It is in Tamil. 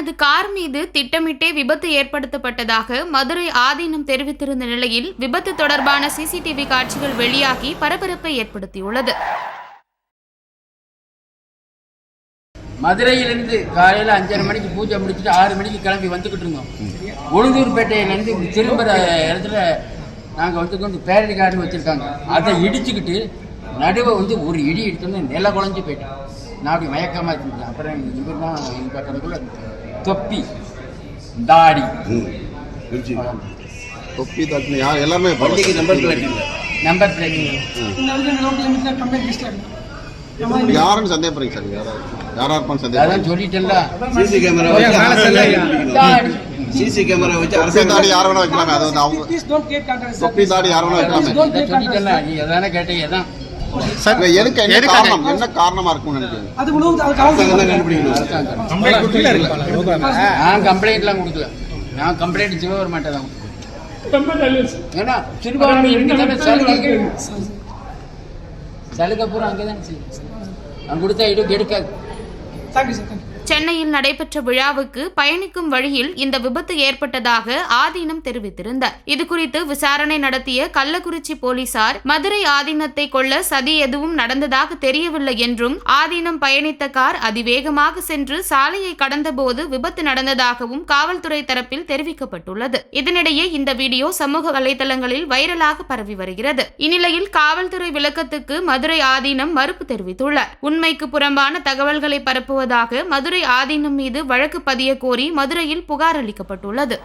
தனது கார் மீது திட்டமிட்டே விபத்து ஏற்படுத்தப்பட்டதாக மதுரை ஆதீனம் தெரிவித்திருந்த நிலையில் விபத்து தொடர்பான சிசிடிவி காட்சிகள் வெளியாகி பரபரப்பை ஏற்படுத்தியுள்ளது. மதுரையிலேருந்து காலையில் அஞ்சரை மணிக்கு பூஜை முடிச்சுட்டு ஆறு மணிக்கு கிளம்பி வந்துக்கிட்டு இருந்தோம். உளுந்தூர்பேட்டையிலேருந்து திரும்புகிற இடத்துல நாங்கள் வந்து கொண்டு பேரடி கார்டு வச்சுருக்காங்க. அதை இடிச்சுக்கிட்டு நடுவை வந்து ஒரு இடி எடுத்தோன்னே நில குழஞ்சி போயிட்டேன் நான் அப்படி மயக்கமாக இருந்தேன் அப்புறம் இவர் தான் எங்கள் பக்கத்துக்குள்ள தொப்பி தாடி. தொப்பி தட்டு யார் எல்லாமே வண்டிக்கு நம்பர் பிளேட் இல்லை நம்பர் பிளேட் யாருன்னு சந்தேகப்படுறீங்க சார்? யாரா யாரா இருப்பான்னு சந்தேகம் அதான் சொல்லிட்டேன்ல. சிசி கேமரா வச்சு தாடி. சிசி கேமரா வச்சு அரசாங்கம் தாடி யார் வேணா வைக்கலாமே அது வந்து அவங்க. தொப்பி தாடி யார் வேணா வைக்கலாமே. சொல்லிட்டேன்ல. நீ எதானே கேட்டீங்க இல்ல, எதுக்கு என்ன காரணம் என்ன நினைக்கிறீங்க? அது கண்டுபிடிக்கணும் நான் கம்ப்ளைண்ட்லாம் கொடுக்கல. நான் கம்ப்ளைண்ட் சிவபெருமாட்டை தான். ஏன்னா சிறுபான்மை சலுகை பூரா அங்கே தானே செய்யும் நான் கொடுத்தா இடம் எடுக்காது தேங்க்யூ சார் தேங்க்யூ சென்னையில் நடைபெற்ற விழாவுக்கு பயணிக்கும் வழியில் இந்த விபத்து ஏற்பட்டதாக ஆதீனம் தெரிவித்திருந்தார். இதுகுறித்து விசாரணை நடத்திய கள்ளக்குறிச்சி போலீசார் மதுரை ஆதீனத்தை கொள்ள சதி எதுவும் நடந்ததாக தெரியவில்லை என்றும் ஆதீனம் பயணித்த கார் அதிவேகமாக சென்று சாலையை கடந்தபோது விபத்து நடந்ததாகவும் காவல்துறை தரப்பில் தெரிவிக்கப்பட்டுள்ளது. இதனிடையே இந்த வீடியோ சமூக வலைதளங்களில் வைரலாக பரவி வருகிறது. இந்நிலையில் காவல்துறை விளக்கத்துக்கு மதுரை ஆதீனம் மறுப்பு தெரிவித்துள்ளார். உண்மைக்கு புறம்பான தகவல்களை பரப்புவதாக மதுரை ஆதீனம் மீது வழக்கு பதிய கோரி மதுரையில் புகார் அளிக்கப்பட்டுள்ளது.